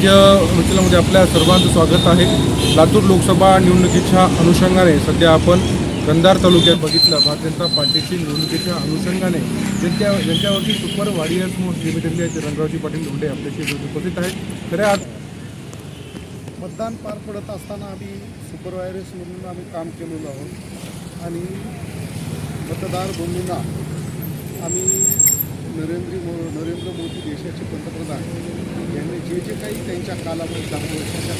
राजकीय मिथिलामध्ये आपल्या सर्वांचं स्वागत आहे. लातूर लोकसभा निवडणुकीच्या अनुषंगाने सध्या आपण कंधार तालुक्यात बघितलं. भारतीय जनता पार्टीची निवडणुकीच्या अनुषंगाने ज्यांच्या ज्यांच्यावरती सुपर वाडियर्स म्हणून लिमिटेडले आहेत रंगरावजी पाटील धोंडे आपल्याशी उपस्थित आहेत. खऱ्या आज मतदान पार पडत असताना आम्ही सुपरवायरस म्हणून आम्ही काम केलेलो आहोत. आणि मतदार भूमीला आम्ही नरेंद्र मो नरेंद्र मोदी देशाचे पंतप्रधान यांनी जे जे काही त्यांच्या कालामध्ये दहा वर्षाच्या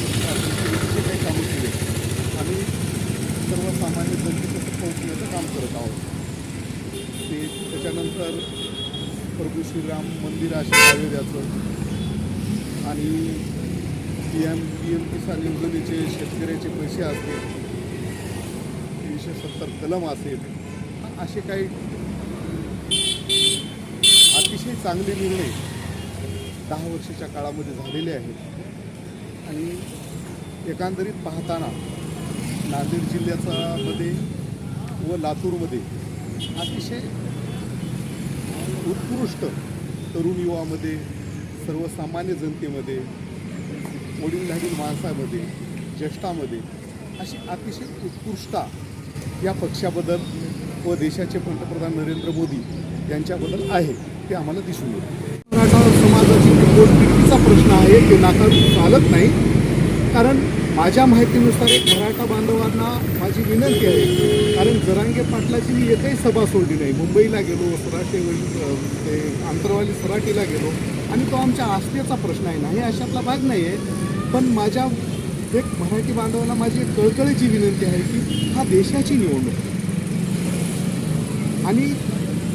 जे काही कामं केले आम्ही सर्वसामान्य जनतेपर्यंत पोहोचण्याचं काम करत आहोत. ते त्याच्यानंतर प्रभू श्रीराम मंदिर असे आणि P M P M Kisan योजनेचे शेतकऱ्याचे पैसे असतील तीनशे सत्तर कलम असेल असे काही अतिशय चांगले निर्णय दहा वर्षाच्या काळामध्ये झालेले आहेत. आणि एकंदरीत पाहताना नांदेड जिल्ह्याचा मध्ये व लातूरमध्ये अतिशय उत्कृष्ट तरुण युवामध्ये सर्वसामान्य जनतेमध्ये वडीलधारी माणसामध्ये ज्येष्ठामध्ये अशी अतिशय उत्कृष्टता या पक्षाबद्दल व देशाचे पंतप्रधान नरेंद्र मोदी यांच्याबद्दल आहे. ते आम्हाला दिसून येतं मराठा समाजाची पोटतिडकीचा प्रश्न आहे ते नाकारून चालत नाही. कारण माझ्या माहितीनुसार एक मराठा बांधवांना माझी विनंती आहे कारण जरांगे पाटलाची मी एकही सभा सोडली नाही. मुंबईला गेलो सराटे ते आंतरवाली सराटीला गेलो आणि तो आमच्या आस्थेचा प्रश्न आहे. ना हे अशातला भाग नाही आहे पण माझ्या एक मराठी बांधवाला माझी एक कळकळीची विनंती आहे की हा देशाची निवडणूक आणि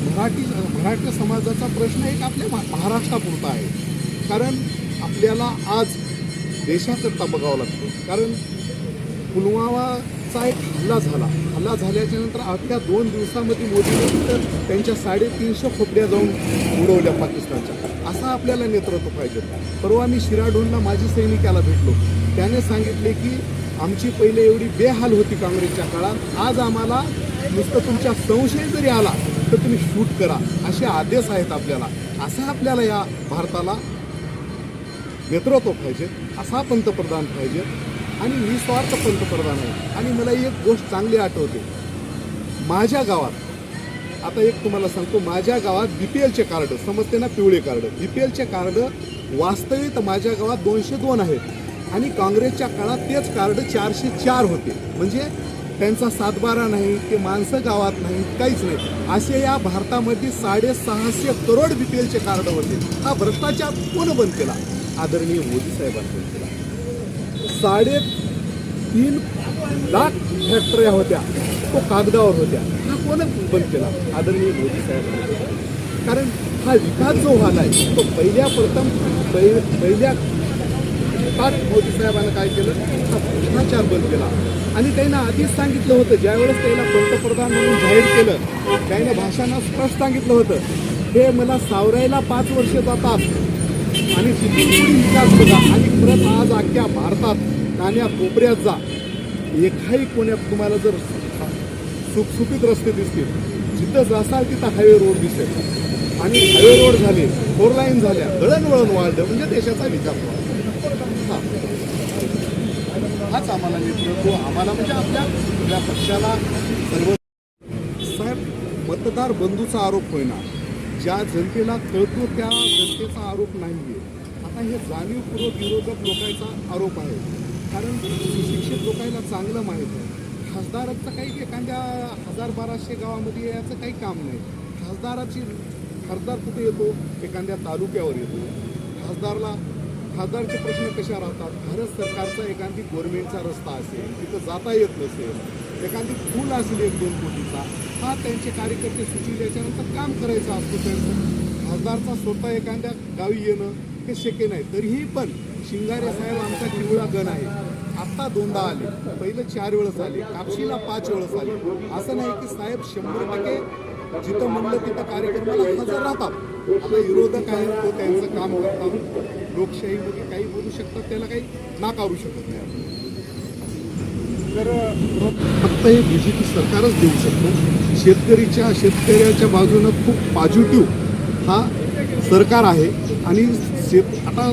मराठी मराठी समाजाचा प्रश्न एक आपल्या महाराष्ट्रापुरता आहे. कारण आपल्याला आज देशाकरता बघावं लागतं. कारण पुलवामाचा एक हल्ला झाला. हल्ला झाल्याच्यानंतर नंतर दोन दिवसामध्ये मोदीने तर त्यांच्या साडेतीनशे खोपड्या जाऊन उडवल्या पाकिस्तानच्या. असा आपल्याला नेतृत्व पाहिजे परवा मी शिराढोणला माजी सैनिकाला भेटलो. त्याने सांगितले की आमची पहिले एवढी बेहाल होती काँग्रेसच्या काळात. आज आम्हाला नुसतं तुमच्या संशय जरी आला तर तुम्ही शूट करा असे आदेश आहेत आपल्याला. असं आपल्याला या भारताला नेतृत्व पाहिजे असा पंतप्रधान पाहिजे आणि निस्वार्थ पंतप्रधान आहे. आणि मला एक गोष्ट चांगली आठवते. माझ्या गावात आता एक तुम्हाला सांगतो माझ्या गावात बी पी एलचे कार्ड समजते ना पिवळे कार्ड? बी पी एलचे कार्ड वास्तविक माझ्या गावात दोनशे दोन आहेत. आणि काँग्रेसच्या काळात तेच कार्ड चारशे चार होते. म्हणजे त्यांचा सातबारा नाही ते माणसं गावात नाही काहीच नाही. असे या भारतामध्ये साडेसहाशे करोड बी पी एलचे कार्ड होते. हा भ्रष्टाचार कोण बंद केला? आदरणीय मोदी साहेबांनी बंद केला. साडे तीन लाख फॅक्टऱ्या होत्या. तो कागदावर होत्या. हा कोण बंद केला? आदरणीय मोदी साहेबांनी कारण हा विकास जो झाला आहे तो पहिल्या प्रथम पहिल्या पाच मोदी साहेबांना काय केलं? हा भ्रष्टाचार बंद केला. आणि त्यांना आधीच सांगितलं होतं ज्यावेळेस त्याला पंतप्रधान म्हणून जाहीर केलं त्याने भाषांना स्पष्ट सांगितलं होतं हे मला सावरायला पाच वर्ष जातात. आणि तिथून पुढे विकास बघा आणि परत आज अख्ख्या भारतात कान्या कोपऱ्यात जा. एकाही कोण्यात तुम्हाला जर सुखसुखीत रस्ते दिसतील जिथं जासाल तिथं हायवे रोड दिसेल. आणि हायवे रोड झाले फोर लाईन झाल्या दळणवळण वाढलं म्हणजे देशाचा विकास वाढला हाच आम्हाला नेतृत्व आम्हाला म्हणजे आपल्या आपल्या पक्षाला सर्व साहेब मतदार बंधूचा आरोप होईना. ज्या जनतेला कळतो त्या जनतेचा आरोप नाही आहे आता हे जाणीवपूर्वक विरोधक लोकांचा आरोप आहे. कारण सुशिक्षित लोकांना चांगलं माहीत आहे. खासदाराचं काही एखाद्या हजार बाराशे गावामध्ये याचं काही काम नाही. खासदाराची खासदार कुठे येतो? एखाद्या तालुक्यावर येतो. खासदारला खासदारचे प्रश्न कशा राहतात? भारत सरकारचा एखादी गव्हर्नमेंटचा रस्ता असेल तिथं जाता येत नसेल एखादी पूल असेल एक दोन कोटीचा हा त्यांचे कार्यकर्ते सुचविल्याच्यानंतर काम करायचं असतो त्यांचं. खासदारचा स्वतः एखाद्या गावी येणं हे शक्य नाही. तरीही पण शिंगारे साहेब आमचा किवळा गण आहे. आत्ता दोनदा आले. पहिलं चार वेळेस आले. कापशीला पाच वेळेस आले. असं नाही की साहेब शंभर टक्के जिथं म्हणलं तिथं कार्यक्रमाला हजर राहतात. आपले विरोधक आहेत तो त्यांचं काम करतात. लोकशाहीमध्ये काही बोलू शकतात त्याला काही नाकारू शकत नाही आपण. तर फक्त हे बी जे पी सरकारच देऊ शकतो. शेतकरीच्या शेतकऱ्याच्या बाजूनं खूप पॉझिटिव्ह हा सरकार आहे. आणि शेत आता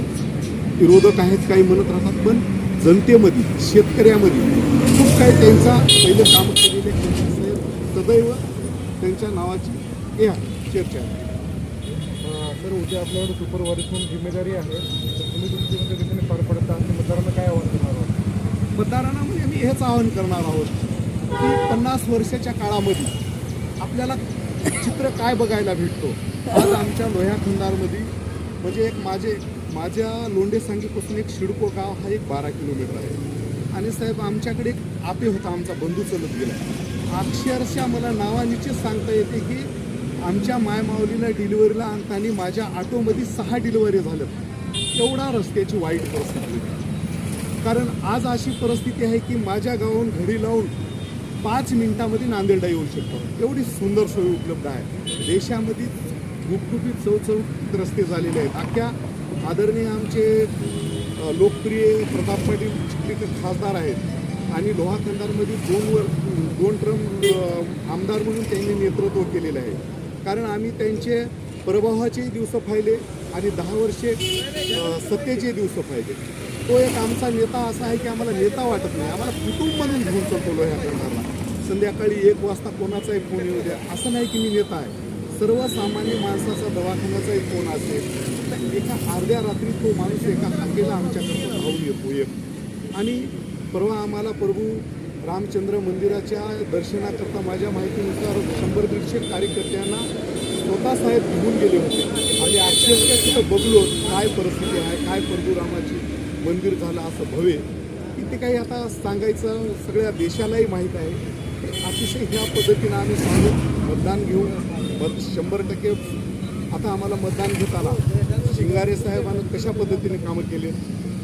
विरोधक आहेत काही म्हणत राहतात पण जनतेमध्ये शेतकऱ्यामध्ये खूप काही त्यांचा पहिले काम केलेले सदैव त्यांच्या नावाची हे आहे चर्चा आहे. तर उद्या आपल्याकडे सुपरवारीस म्हणून जिम्मेदारी आहे. तर तुम्ही तुमची कोणत्या दिशेने पार पडत आहात. मतदारांना काय आव्हान करणार आहोत? मतदारांना म्हणजे आम्ही हेच आवाहन करणार आहोत की पन्नास वर्षाच्या काळामध्ये आपल्याला चित्र काय बघायला भेटतो? आज आमच्या लोह्या खंडारमध्ये म्हणजे एक माझे माझ्या लोंढे सांगीपासून एक शिडको गाव हा एक बारा किलोमीटर आहे. आणि साहेब आमच्याकडे एक आपे होता आमचा बंधू चलत गेला. अक्षरशः मला नावानिचेच सांगता येते की आमच्या मायमाऊलीला डिलिव्हरीला आणताना माझ्या ऑटोमध्ये सहा डिलिव्हरी झालं एवढा रस्त्याची वाईट परिस्थिती कारण आज अशी परिस्थिती आहे की माझ्या गावाहून घडी लावून पाच मिनिटामध्ये नांदेडला येऊ शकतो. एवढी सुंदर सोय उपलब्ध आहे. देशामध्ये गुपगुपीत चौचौकीत रस्ते झालेले आहेत. अख्ख्या आदरणीय आमचे लोकप्रिय प्रताप पाटील चिखलीकर खासदार आहेत. आणि लोहा खंडारमध्ये दोन वर दोन ट्रम आमदार म्हणून त्यांनी नेतृत्व केलेलं आहे. कारण आम्ही त्यांचे प्रभावाचे दिवस पाहिले आणि दहा वर्षे सत्तेचे दिवस पाहिले. तो एक आमचा नेता असा आहे की आम्हाला नेता वाटत नाही. आम्हाला कुटुंब म्हणून घेऊन सोलो या प्रकारला संध्याकाळी एक वाजता कोणाचा एक फोन येऊ द्या. असं नाही की मी नेता आहे. सर्वसामान्य माणसाचा दवाखान्याचा एक फोन असेल. तर एका अर्ध्या रात्री तो माणूस एका हाकेला आमच्याकडे धावून येतो एक. आणि परवा आम्हाला प्रभू रामचंद्र मंदिराच्या दर्शनाकरता माझ्या माहितीनुसार शंभर दीडशे कार्यकर्त्यांना स्वतः साहेब घेऊन गेले होते. आणि अक्षरशः तिथं बघलो काय परिस्थिती आहे काय परदुरामाची मंदिर झालं असं भवे. इथे काही आता सांगायचं सगळ्या देशालाही माहीत आहे. अतिशय ह्या पद्धतीनं आम्ही सांगू मतदान घेऊन मत शंभर टक्के आता आम्हाला मतदान घेताना शिंगारे साहेबांना कशा पद्धतीने कामं केले?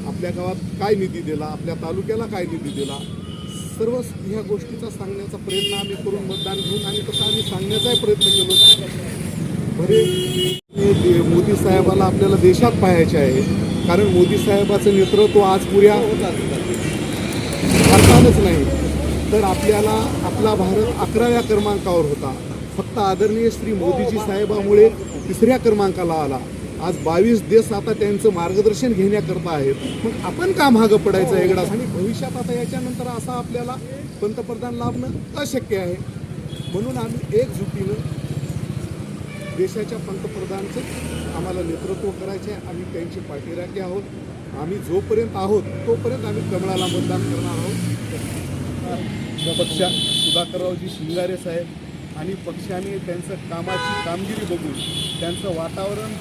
आपल्या गावात काय निधी दिला? आपल्या तालुक्याला काय निधी दिला? सर्व ह्या गोष्टीचा सांगण्याचा प्रयत्न आम्ही करून मतदान घेऊन आणि तसं आम्ही सांगण्याचाही प्रयत्न केलो. बरे मोदी साहेबाला आपल्याला देशात पाहायचे आहे कारण मोदी साहेबाचं नेतृत्व आज पुऱ्या भारतातच नाही तर आपल्याला आपला भारत अकराव्या क्रमांकावर होता. फक्त आदरणीय श्री मोदीजी साहेबामुळे तिसऱ्या क्रमांकाला आला. आज बावीस देश आता त्यांचं मार्गदर्शन घेण्याकरता आहेत. मग आपण का मागं पडायचं एकदा आणि भविष्यात आता याच्यानंतर असा आपल्याला पंतप्रधान लाभणं अशक्य आहे. म्हणून आम्ही एकजुटीनं देशाच्या पंतप्रधानचं आम्हाला नेतृत्व करायचे आहे आम्ही त्यांची पाठीराखी आहोत. आम्ही जोपर्यंत आहोत तोपर्यंत आम्ही कमळाला मतदान करणार आहोत. पक्षा सुधाकररावजी शिंगारे साहेब आणि पक्षाने त्यांचं कामाची कामगिरी बघून त्यांचं वातावरण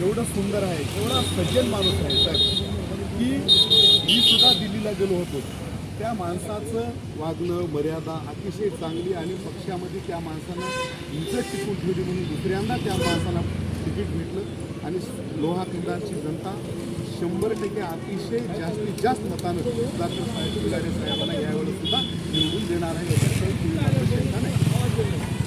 एवढं सुंदर आहे एवढा सज्जन माणूस आहे साहेब की मी सुद्धा दिल्लीला गेलो होतो. त्या माणसाचं वागणं मर्यादा अतिशय चांगली आणि पक्षामध्ये त्या माणसानं इज्जत टिकून ठेवली म्हणून दुसऱ्यांदा त्या माणसाला तिकीट भेटलं. आणि लोहा खंडाची जनता शंभर टक्के अतिशय जास्तीत जास्त मतानं डॉक्टर साहेब शिंगारे साहेबांना यावेळेस सुद्धा निवडून देणार आहे. याच्यात काही शंका नाही